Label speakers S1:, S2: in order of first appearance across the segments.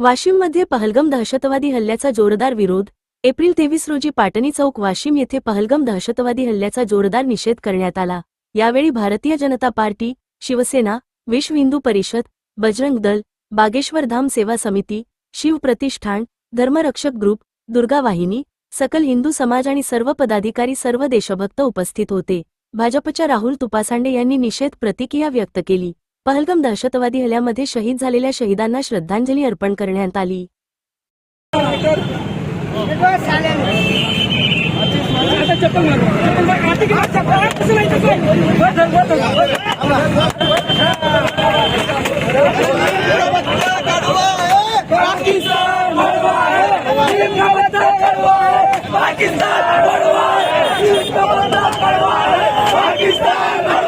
S1: वाशिममध्ये पहलगम दहशतवादी हल्ल्याचा जोरदार विरोध. एप्रिल तेवीस रोजी पाटणी चौक वाशिम येथे पहलगम दहशतवादी हल्ल्याचा जोरदार निषेध करण्यात आला. यावेळी भारतीय जनता पार्टी शिवसेना विश्व हिंदू परिषद बजरंग दल बागेश्वर धाम सेवा समिती शिव प्रतिष्ठान धर्मरक्षक ग्रुप दुर्गा वाहिनी सकल हिंदू समाज आणि सर्व पदाधिकारी सर्व देशभक्त उपस्थित होते. भाजपच्या राहुल तुपासांडे यांनी निषेध प्रतिक्रिया व्यक्त केली. पहलगम दहशतवादी हल्ल्यामध्ये शहीद झालेल्या शहीदांना श्रद्धांजली अर्पण करण्यात आली.
S2: पाकिस्तान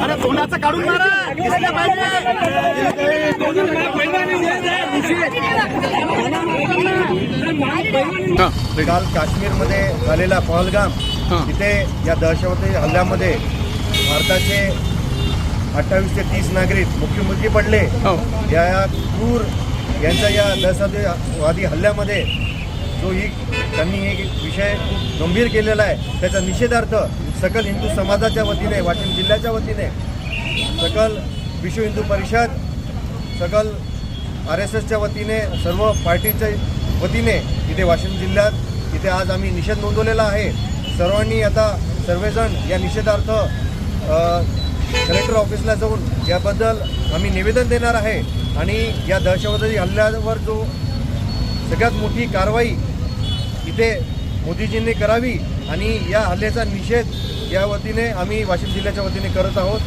S2: अरे काढून मारा
S3: काल काश्मीरमध्ये झालेला पहलगाम तिथे या दहशतवादी हल्ल्यामध्ये भारताचे अठ्ठावीस ते तीस नागरिक मुख्यमंत्री पडले. या या क्रूर यांच्या या दहशतवादी हल्ल्यामध्ये जो ही त्यांनी एक विषय खूप गंभीर केलेला आहे त्याचा निषेधार्थ सकल हिंदू समाजाच्या वतीने वाशिम जिल्ह्याच्या वतीने सकल विश्व हिंदू परिषद सकल आर एस एसच्या वतीने सर्व पार्टीच्या वतीने इथे वाशिम जिल्ह्यात इथे आज आम्ही निषेध नोंदवलेला आहे. सर्वांनी आता सर्वजण या निषेधार्थ कलेक्टर ऑफिसला जाऊन याबद्दल आम्ही निवेदन देणार आहे. आणि या दहशतवादी हल्ल्यावर जो सगळ्यात मोठी कारवाई इथे मोदीजींनी करावी आणि या हल्ल्याचा निषेध या वतीने आम्ही वाशिम जिल्ह्याच्या वतीने करत आहोत.